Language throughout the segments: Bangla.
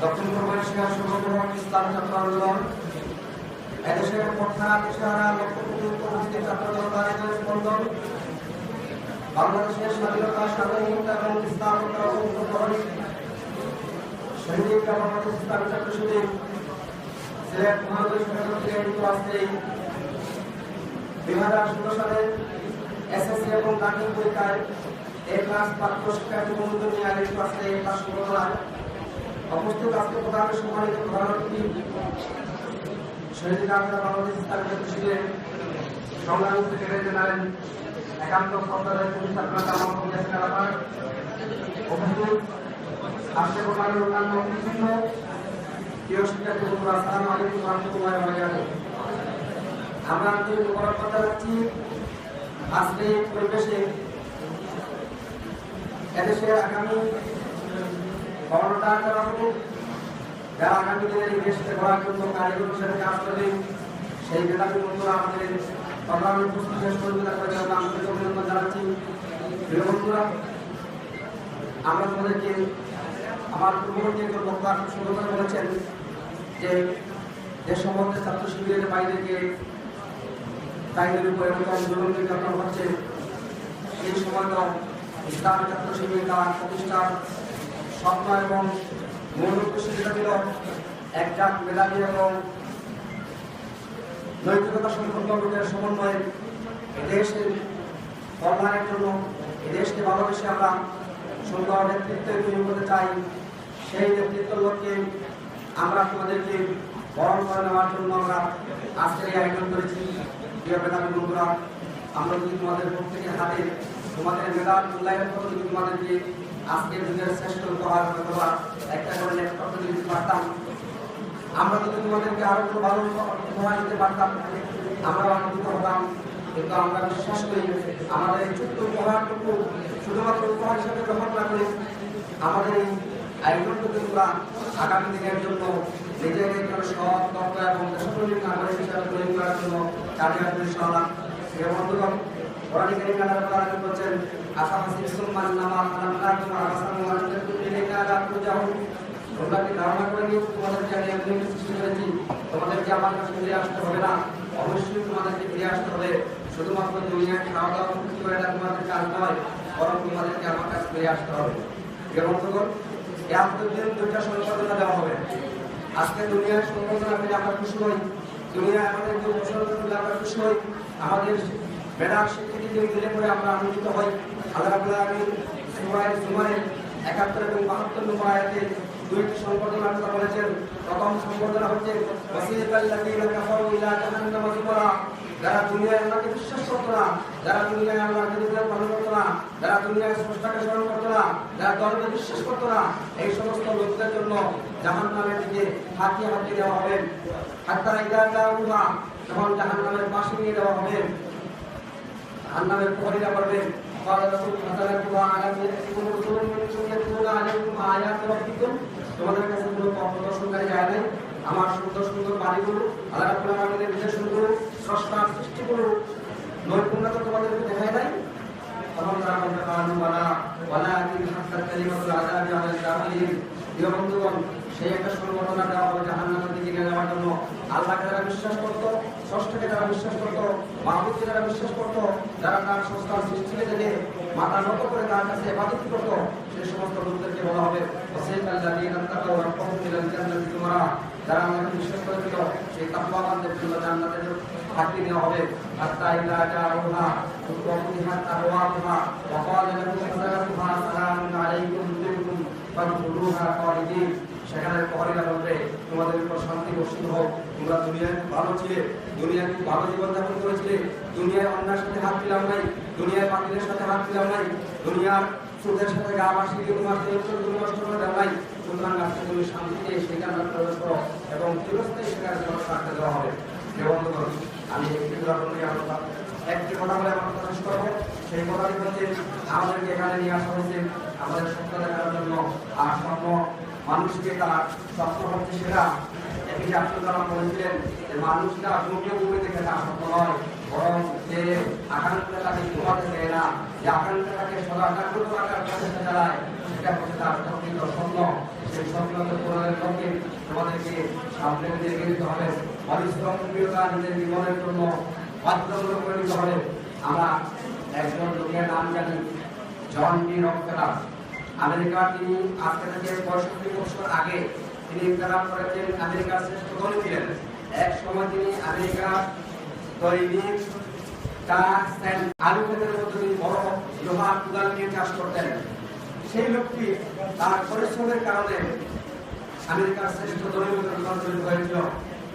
দক্ষিণ পূর্ব এশিয়ার সর্ববৃহৎ ইসলাম ছাত্র এদেশের পথহারা দিশাহারা লক্ষ কোটি উপস্থিত ছাত্র জনতার স্বাধীনতা এবং অবস্থা শহীদ বাংলাদেশ ইসলামী ছাত্র শিবির সিলেট মহানগরী আয়োজিত আজকে দুই হাজার ষোলো এবং দাখিল পরীক্ষায় এ ক্লাস পাঠ্য শিক্ষার্থী বন্ধু নিয়ে আজকে এই ক্লাস সম্বোধনায় উপস্থিত আজকে প্রধান সম্মানিত প্রধান অতিথি শহীদ ডাক্তার বাংলাদেশ ইসলামী শিবিরের সংগ্রামী সেক্রেটারি জেনারেল একান্ত সপ্তাহের পুলিশ আপনার উপস্থিত আজকে প্রধানের অন্যান্য বিভিন্ন প্রিয় শিক্ষার্থী বন্ধুরা আসসালামু আলাইকুম রহমতুল্লাহ আমরা আন্তরিক মোবারকবাদ জানাচ্ছি। আজকে পরিবেশে এদেশের আগামী সেই মেধাবী বন্ধুরা আমাদের অভিনন্দন জানাচ্ছি প্রিয় বন্ধুরা আমরা আমার পূর্ববর্তী একজন সুন্দর বলেছেন যে যে সমস্ত ছাত্র শিবিরের তাইদের উপর এরকম জুলুম নির্যাতন হচ্ছে সেই সময় তো ইসলামী ছাত্র শিবির তার প্রতিষ্ঠার স্বপ্ন এবং মূল উদ্দেশ্য যেটা ছিল একটা মেধাবী এবং নৈতিকতা সম্পন্ন লোকের সমন্বয়ে দেশের কল্যাণের জন্য দেশকে ভালোবেসে আমরা সুন্দর নেতৃত্ব তৈরি করতে চাই। সেই নেতৃত্ব লক্ষ্যে আমরা তোমাদেরকে বরণ করে নেওয়ার জন্য আমরা আজকের এই আয়োজন করেছি। প্রিয় মেধাবী বন্ধুরা, আমরা যদি তোমাদের প্রত্যেকের হাতে তোমাদের মেধার মূল্যায়ন করে, যদি তোমাদেরকে আজকের যুগের শ্রেষ্ঠ উপহার অথবা একটা করে ল্যাপটপ দিতে পারতাম, আমরা যদি তোমাদেরকে আরও একটু ভালো উপহার দিতে পারতাম, আমরা আনন্দিত হতাম। কিন্তু আমরা বিশ্বাস করি আমাদের এই ছোট্ট উপহারটুকু শুধুমাত্র উপহার হিসেবে গ্রহণ না করে আমাদের এই আয়োজনটুকু আমরা আগামী দিনের জন্য নিজেকে একজন সৎ দক্ষ এবং দেশপ্রেমিক নাগরিক হিসাবে তৈরি করার জন্য কাজে আসবে ইনশাআল্লাহ বন্ধুগণ কারীম আল্লাহ তাআলা বলেছেন আশা হাসিব সুলমান নামা খালাকনা কুমা আসান ওয়া আনতুম ইলাইনা লা তুরজাউন তোমরা কি ধারণা করে নিয়ে তোমাদেরকে তোমাদেরকে আমার কাছে ফিরে আসতে হবে না অবশ্যই তোমাদেরকে ফিরে আসতে হবে শুধুমাত্র দুনিয়ায় খাওয়া দাওয়া তোমাদের কাজ নয় বরং তোমাদেরকে আমার কাছে ফিরে আসতে হবে প্রিয় বন্ধুগণ সংশোধনা দেওয়া হবে আজকে দুনিয়ার সংশোধনা খুশি হই দুনিয়ায় আমাদের খুশি হই আমাদের মেধার স্বীকৃতি দিলে পরে আমরা আনন্দিত হই। বিশ্বাস করতো না এই সমস্ত লোকদের জন্য জাহান্নামের দিকে হাতিয়ে হাতিয়ে দেওয়া হবে। হাত্তা ইদা জাউহা যখন জাহান্নামের পাশে নিয়ে দেওয়া হবে। জাহান্নামের প্রহরীরা করবেন قال رسول فتلقوا على يأتيكم رسول منكم يتلون عليكم آيات ربكم তোমাদের কাছে কোনো পথ প্রদর্শনকারী যায় নাই আমার সুন্দর সুন্দর বাড়িগুলো আল্লাহ রাব্বুল আলামিনের বিশেষগুলো স্রষ্টার সৃষ্টিগুলো নৈপুণ্যতা তোমাদেরকে দেখায় নাই তখন তারা বলতে পারলো ওয়ালা ওয়ালা আকিল হাত্তা কালিমাতুল আযাবি আলাল কাফিরিন প্রিয় বন্ধুগণ সেই একটা সংগঠনা দেওয়া হবে জাহান্নামের দিকে নিয়ে যাওয়ার জন্য আল্লাহকে যারা বিশ্বাস করতো ষষ্ঠকে যারা বিশ্বাস করতো মাহবুবকে যারা বিশ্বাস করতো, যারা তার সংস্থার সৃষ্টিকে থেকে, মাথা নত করে তার কাছে এবাদত করতো সেই সমস্ত লোকদেরকে বলা হবে সেই আল্লাহ দিয়ে তাকাও রক্ষণ দিলেন জান্নাতি তোমরা। যারা আমাকে বিশ্বাস করেছিল সেই তাকওয়াবানদের জন্য জান্নাতের হাতি দেওয়া হবে। হাত্তা ইল্লা জাআউহা তুকমিহা তাওয়াবহা ওয়া ক্বালা লাকুম সালামু আলাইকুম ওয়া রাহমাতুল্লাহি ওয়া বারাকাতুহু ফাদখুলুহা খালিদিন। সেখানে প্রহরীরা বলবে তোমাদের উপর শান্তি বর্ষিত হোক। তোমরা দুনিয়ায় ভালো ছিলে, দুনিয়ায় খুব ভালো জীবনযাপন করেছিলে, দুনিয়ায় অন্যার সাথে হাত দিলাম নাই, দুনিয়ায় পাখিদের সাথে হাত দিলাম নাই, দুনিয়ার সুদের সাথে গা বাসিয়ে নষ্ট করে দেওয়া নাই। সুতরাং আজকে তুমি শান্তিতে সেখানে প্রবেশ করো এবং চিরস্থায়ী সেখানে তোমার থাকতে দেওয়া হবে। বন্ধুগণ, আমি একটি নিয়ে আলোচনা একটি কথা বলে আমার কথা শেষ করব। সেই কথাটি হচ্ছে আমাদেরকে এখানে নিয়ে আসা হয়েছে আমাদের স্বপ্ন দেখার জন্য আর মানুষকে তার স্বপ্ন হচ্ছে সেটা এপিজে আব্দুল কালাম বলেছিলেন যে মানুষটা মুখে মুখে দেখে তার স্বপ্ন নয় বরং যে আকাঙ্ক্ষাটাকে ঘুমাতে দেয় না। যে আকাঙ্ক্ষাটাকে সদা আকাঙ্ক্ষিত আকার প্রচেষ্টা চালায় সেটা হচ্ছে তার প্রকৃত স্বপ্ন। সেই স্বপ্নকে পূরণের লক্ষ্যে তোমাদেরকে সামনে এগিয়ে যেতে হবে। পরিশ্রম নিজের জীবনের জন্য বাধ্যতামূলক করে নিতে হবে। আমরা একজন লোকের নাম জানি জন ডি রকফেলার আমেরিকা তিনি আজকে থেকে পঁয়ষট্টি বছর আগে তিনি ইন্টারাম করেছেন, আমেরিকার শ্রেষ্ঠ ধনী ছিলেন। এক সময় তিনি আমেরিকার দৈনিক আলু ক্ষেতের মধ্যে তিনি বড় লোহা কুদাল নিয়ে চাষ করতেন। সেই লোকটি তার পরিশ্রমের কারণে আমেরিকার শ্রেষ্ঠ ধনী রূপান্তরিত হয়েছিল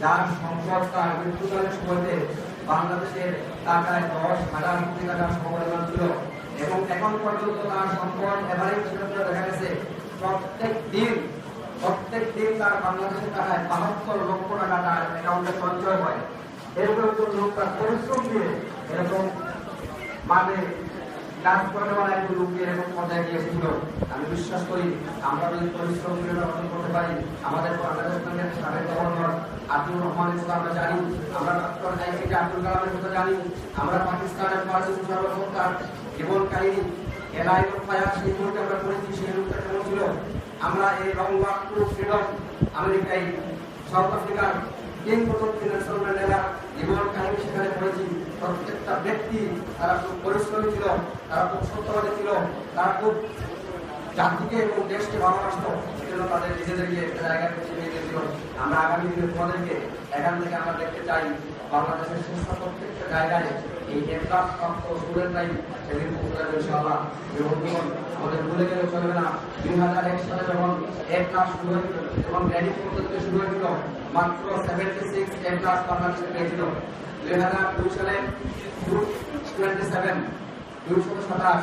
যার সম্পদ তার মৃত্যুকালের সময়তে বাংলাদেশের টাকায় দশ হাজার কোটি টাকার সমপরিমাণ ছিল। এবং এখন পর্যন্ত তার সম্পদ এভারেজ হিসেবে দেখা গেছে, প্রত্যেক দিন প্রত্যেক দিন তার বাংলাদেশের টাকায় বাহাত্তর লক্ষ টাকা তার অ্যাকাউন্টে সঞ্চয় হয়। এরকম একজন লোক তার পরিশ্রম দিয়ে এরকম মানে কাজ করে বলা একজন লোককে এরকম পর্যায়ে নিয়ে এসেছিল। আমি বিশ্বাস করি, আমরা যদি পরিশ্রম করে অর্জন করতে পারি, আমাদের বাংলাদেশ ব্যাংকের সাবেক গভর্নর আব্দুর রহমান ইসলাম আমরা জানি, আমরা ডক্টর আব্দুল কালামের কথা জানি, আমরা পাকিস্তানের পারভেজ মুশারফ কাহিনী এলাই ফায়ার সেই মুহূর্তে আমরা পড়েছি সেই লোকটা কেমন ছিল? আমরা এই লং ওয়াক টু ফ্রিডম, আমেরিকায় সাউথ আফ্রিকার তিন প্রথম ফিনান্সিয়াল ম্যান্ডেলা জীবন কাহিনী সেখানে পড়েছি প্রত্যেকটা ব্যক্তি তারা খুব পরিশ্রমী ছিল, তারা খুব সত্যবাদী ছিল, তারা খুব জাতিকে এবং দেশকে ভালোবাসত, সেজন্য তাদের নিজেদেরকে একটা জায়গায় নিয়ে গেছিল। আমরা আগামী দিনে তোমাদেরকে এখান থেকে আমরা দেখতে চাই, বাংলাদেশের শীর্ষ প্রত্যেকটা জায়গায় এই এফলাস প্রাপ্ত স্টুডেন্টরাই সেদিন পৌঁছাবে ইনশাআল্লাহ। বন্ধুগণ আমাদের ভুলে গেলে চলবে না। দুই হাজার এক সালে যখন এ ক্লাস শুরু হয়েছিল এবং গ্র্যাজুয়েট পদ্ধতিতে শুরু হয়েছিল, মাত্র সেভেন্টি সিক্স এ ক্লাস বাংলাদেশে পেয়েছিল। দুই হাজার দুই সালে টোয়েন্টি সেভেন দুইশো সাতাশ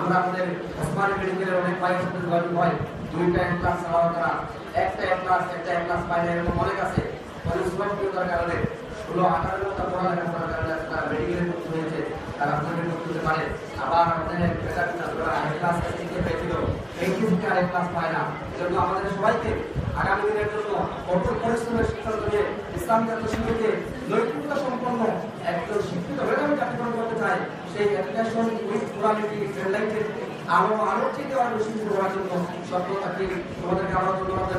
আমাদের আরেক ক্লাস না। এজন্য আমাদের সবাইকে আগামী দিনের জন্য কঠোর পরিশ্রমের সিদ্ধান্ত নিয়ে ইসলাম জাতীয় শিক্ষকে নৈতিকতা সম্পন্ন একজন শিক্ষিত মেধাবী জাতিকরণ করতে চাই সেই এডুকেশন মোরালিটি ফ্রেন্ডলাইটেড আলো আলোর থেকে আরও বেশি করার জন্য সত্যতাকে তোমাদেরকে আমরা ধন্যবাদ